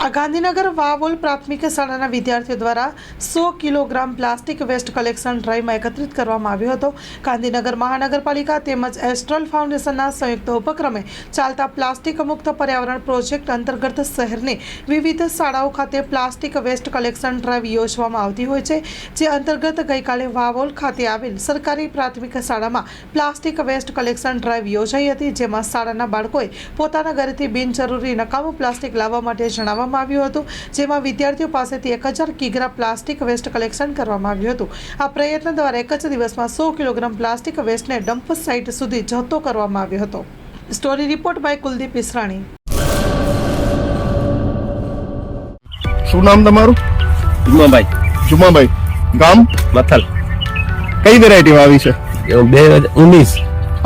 આ ગાંધીનગર વાવોલ પ્રાથમિક શાળાના વિદ્યાર્થીઓ દ્વારા સો કિલોગ્રામ પ્લાસ્ટિક વેસ્ટ કલેક્શન ડ્રાઈવમાં એકત્રિત કરવામાં આવ્યો હતો. ગાંધીનગર મહાનગરપાલિકા તેમજ એસ્ટ્રલ ફાઉન્ડેશનના સંયુક્ત ઉપક્રમે ચાલતા પ્લાસ્ટિક મુક્ત પર્યાવરણ પ્રોજેક્ટ અંતર્ગત શહેરની વિવિધ શાળાઓ ખાતે પ્લાસ્ટિક વેસ્ટ કલેક્શન ડ્રાઈવ યોજવામાં આવતી હોય છે, જે અંતર્ગત ગઈકાલે વાવોલ ખાતે આવેલ સરકારી પ્રાથમિક શાળામાં પ્લાસ્ટિક વેસ્ટ કલેક્શન ડ્રાઈવ યોજાઈ હતી, જેમાં શાળાના બાળકોએ પોતાના ઘરેથી બિનજરૂરી નકામું પ્લાસ્ટિક લાવવા માટે જણાવવામાં આવ્યું હતું જેમાં વિદ્યાર્થીઓ પાસેથી એક હજાર કિગ્રા પ્લાસ્ટિક વેસ્ટ કલેક્શન કરવામાં આવ્યું હતું. આ પ્રયત્ન દ્વારા એક જ દિવસમાં સો કિલોગ્રામ પ્લાસ્ટિક વેસ્ટને ડમ્પ સાઇટ સુધી જતો કરવામાં આવ્યો હતો. Story report by Kuldeep Israni શું નામ તમારું? જુમાભાઈ. જુમાભાઈ. ગામ? મથલ. કઈ વેરાયટી આવી છે? બે હજાર ઉન્નીસ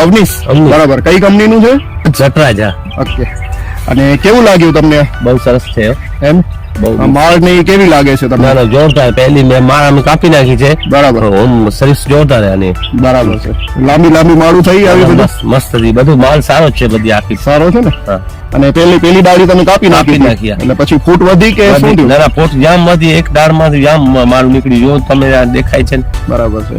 અવનીશ. બરાબર. કઈ કંપનીનું છે? જટરાજા. ઓકે. અને કેવું લાગ્યું તમને? બહુ સરસ છે એમ? બહુ માળ ને કેવી લાગે છે તમને? ના જોરદાર. પહેલી મેં માળ અમે કાપી નાખી છે. બરાબર. ઓમ સરસ જોરદાર આની. બરાબર છે. લાંબી લાંબી માળું થઈ આવી બધું? મસ્ત હતી. બધું માલ સારો છે બધી આખી. સારો છે ને? અને પેલી પેલી ડાળી તમે કાપી નાખી નાખી, એટલે પછી ફૂટ વધી કે શું થયું? ના ફૂટ જામ વધી એક ડાળમાંથી જામ માલ નીકળી જો તમે દેખાય છે. બરાબર છે.